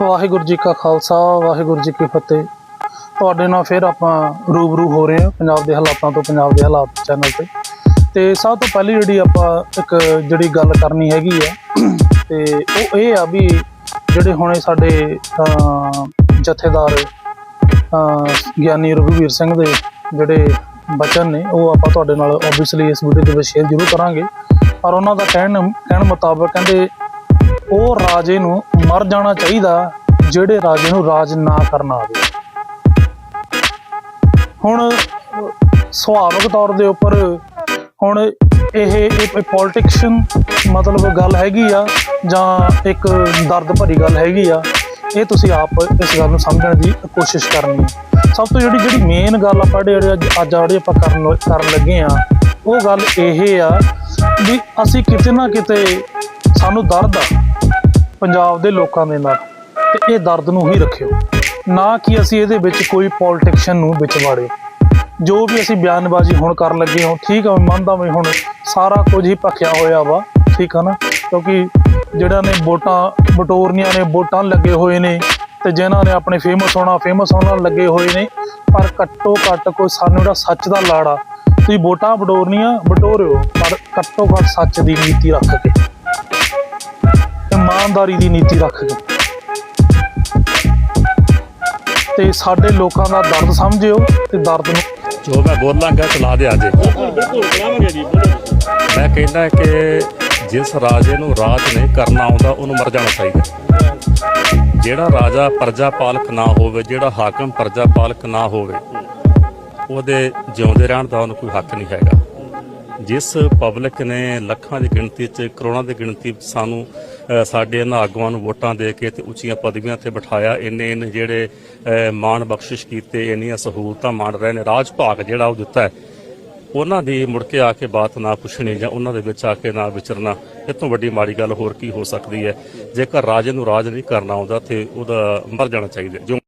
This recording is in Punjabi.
ਵਾਹਿਗੁਰੂ ਜੀ ਕਾ ਖਾਲਸਾ, ਵਾਹਿਗੁਰੂ ਜੀ ਕੀ ਫਤਿਹ। ਤੁਹਾਡੇ ਨਾਲ ਫਿਰ ਆਪਾਂ ਰੂਬਰੂ ਹੋ ਰਹੇ ਹਾਂ ਪੰਜਾਬ ਦੇ ਹਾਲਾਤਾਂ ਤੋਂ, ਪੰਜਾਬ ਦੇ ਹਾਲਾਤ ਚੈਨਲ ਤੇ। ਤੇ ਸਭ ਤੋਂ ਪਹਿਲੀ ਜਿਹੜੀ ਆਪਾਂ ਇੱਕ ਜਿਹੜੀ ਗੱਲ ਕਰਨੀ ਹੈਗੀ ਆ, ਤੇ ਉਹ ਇਹ ਆ ਵੀ ਜਿਹੜੇ ਹੁਣੇ ਸਾਡੇ ਜਥੇਦਾਰ ਗਿਆਨੀ ਰਘੁਵੀਰ ਸਿੰਘ ਦੇ ਜਿਹੜੇ ਬਚਨ ਨੇ, ਉਹ ਆਪਾਂ ਤੁਹਾਡੇ ਨਾਲ ਆਬਵੀਅਸਲੀ ਇਸ ਵੀਡੀਓ ਦੇ ਵਿੱਚ ਸ਼ੇਅਰ ਜ਼ਰੂਰ ਕਰਾਂਗੇ। ਪਰ ਉਹਨਾਂ ਦਾ ਕਹਿਣ ਕਹਿਣ ਮੁਤਾਬਕ ਕਹਿੰਦੇ ਉਹ ਰਾਜੇ ਨੂੰ ਮਰ ਜਾਣਾ ਚਾਹੀਦਾ, ਜਿਹੜੇ ਰਾਜੇ ਨੂੰ ਰਾਜ ਨਾ ਕਰਨਾ ਆਵੇ। ਹੁਣ ਸੁਭਾਵਿਕ ਤੌਰ ਦੇ ਉੱਪਰ ਹੁਣ ਇਹ ਇਹ ਪੋਲਿਟਿਕਸ਼ਨ ਮਤਲਬ ਗੱਲ ਹੈਗੀ ਆ, ਜਾਂ ਇੱਕ ਦਰਦ ਭਰੀ ਗੱਲ ਹੈਗੀ ਆ, ਇਹ ਤੁਸੀਂ ਆਪ ਇਸ ਗੱਲ ਨੂੰ ਸਮਝਣ ਦੀ ਕੋਸ਼ਿਸ਼ ਕਰਨੀ ਸਭ ਤੋਂ ਜਿਹੜੀ ਜਿਹੜੀ ਮੇਨ ਗੱਲ ਆਪਾਂ ਜਿਹੜੇ ਅੱਜ ਅੱਜ ਜਿਹੜੀ ਆਪਾਂ ਕਰਨ ਕਰਨ ਲੱਗੇ ਆ, ਉਹ ਗੱਲ ਇਹ ਆ ਵੀ ਅਸੀਂ ਕਿਤੇ ਨਾ ਕਿਤੇ ਸਾਨੂੰ ਦਰਦ ਆ। ਪੰਜਾਬ ਦੇ ਲੋਕਾਂ ਦੇ ਨਾਲ ਤੇ ਇਹ ਦਰਦ ਨੂੰ ਹੀ ਰੱਖਿਓ। ਨਾ ਕਿ ਅਸੀਂ ਇਹਦੇ ਵਿੱਚ ਕੋਈ ਪੋਲਿਟਿਕਸ਼ਨ ਨੂੰ ਵਿੱਚ ਵਾੜੇ ਜੋ ਵੀ ਅਸੀਂ ਬਿਆਨਬਾਜ਼ੀ ਹੁਣ ਕਰਨ ਲੱਗੇ ਹਾਂ, ਠੀਕ ਆ, ਮੈਂ ਮੰਨਦਾ ਮੈਂ ਹੁਣ ਸਾਰਾ ਕੁਝ ਹੀ ਭਖਿਆ ਹੋਇਆ ਵਾ, ਠੀਕ ਆ ਨਾ? ਕਿਉਂਕਿ ਜਿਹੜਾ ਨੇ ਵੋਟਾਂ ਬਟੋਰਨੀਆਂ ਨੇ ਵੋਟਾਂ ਲੱਗੇ ਹੋਏ ਨੇ ਤੇ ਜਿਨ੍ਹਾਂ ਨੇ ਆਪਣੇ ਫੇਮਸ ਹੋਣਾ ਫੇਮਸ ਹੋਣਾ ਲੱਗੇ ਹੋਏ ਨੇ, ਪਰ ਘੱਟੋ ਘੱਟ ਕੋਈ ਸਾਨੂੰ ਜਿਹੜਾ ਸੱਚ ਦਾ ਲਾੜਾ, ਤੁਸੀਂ ਵੋਟਾਂ ਬਟੋਰਨੀਆਂ ਬਟੋਰਿਓ, ਪਰ ਘੱਟੋ ਘੱਟ ਸੱਚ ਦੀ ਨੀਤੀ ਰੱਖ ਕੇ। ਇਮਾਨਦਾਰੀ ਦੀ ਨੀਤੀ ਰੱਖ ਕੇ। ਤੇ ਸਾਡੇ ਲੋਕਾਂ ਦਾ ਦਰਦ ਸਮਝਿਓ ਤੇ ਦਰਦ ਨੂੰ ਜੋ ਮੈਂ ਬੋਲਾਂਗਾ, ਚਲਾ ਦੇ ਅਜੇ ਮੈਂ ਕਹਿੰਦਾ ਕਿ ਜਿਸ ਰਾਜੇ ਨੂੰ ਰਾਜ ਨਹੀਂ ਕਰਨਾ ਆਉਂਦਾ, ਉਹਨੂੰ ਮਰ ਜਾਣਾ ਚਾਹੀਦਾ। ਜਿਹੜਾ ਰਾਜਾ ਪ੍ਰਜਾ ਪਾਲਕ ਨਾ ਹੋਵੇ, ਜਿਹੜਾ ਹਾਕਮ ਪ੍ਰਜਾ ਪਾਲਕ ਨਾ ਹੋਵੇ, ਉਹਦੇ ਜਿਉਂਦੇ ਰਹਿਣ ਦਾ ਉਹਨੂੰ ਕੋਈ ਹੱਕ ਨਹੀਂ ਹੈਗਾ। ਜਿਸ ਪਬਲਿਕ ਨੇ ਲੱਖਾਂ ਦੀ ਗਿਣਤੀ 'ਚ, ਕਰੋੜਾਂ ਦੀ ਗਿਣਤੀ ਸਾਨੂੰ ਸਾਡੇ ਇਹਨਾਂ ਆਗੂਆਂ ਨੂੰ ਵੋਟਾਂ ਦੇ ਕੇ ਤੇ ਉੱਚੀਆਂ ਪਦਵੀਆਂ ਤੇ ਬਿਠਾਇਆ। ਇੰਨੇ ਇੰਨੇ ਜਿਹੜੇ ਮਾਣ ਬਖਸ਼ਿਸ਼ ਕੀਤੇ, ਇੰਨੀਆਂ ਸਹੂਲਤਾਂ ਮਾਣ ਰਹੇ ਨੇ। ਰਾਜ ਭਾਗ ਜਿਹੜਾ ਉਹ ਦਿੱਤਾ ਹੈ। ਉਹਨਾਂ ਦੀ ਮੁੜ ਕੇ ਆ ਕੇ ਬਾਤ ਨਾ ਪੁੱਛਣੀ ਜਾਂ ਉਹਨਾਂ ਦੇ ਵਿੱਚ ਆ ਕੇ ਨਾ ਵਿਚਰਨਾ, ਇਹ ਤੋਂ ਵੱਡੀ ਮਾੜੀ ਗੱਲ ਹੋਰ ਕੀ ਹੋ ਸਕਦੀ ਹੈ? ਜੇਕਰ ਰਾਜੇ ਨੂੰ ਰਾਜ ਨਹੀਂ ਕਰਨਾ ਆਉਂਦਾ ਤੇ ਉਹਦਾ ਮਰ ਜਾਣਾ ਚਾਹੀਦਾ ਜੋ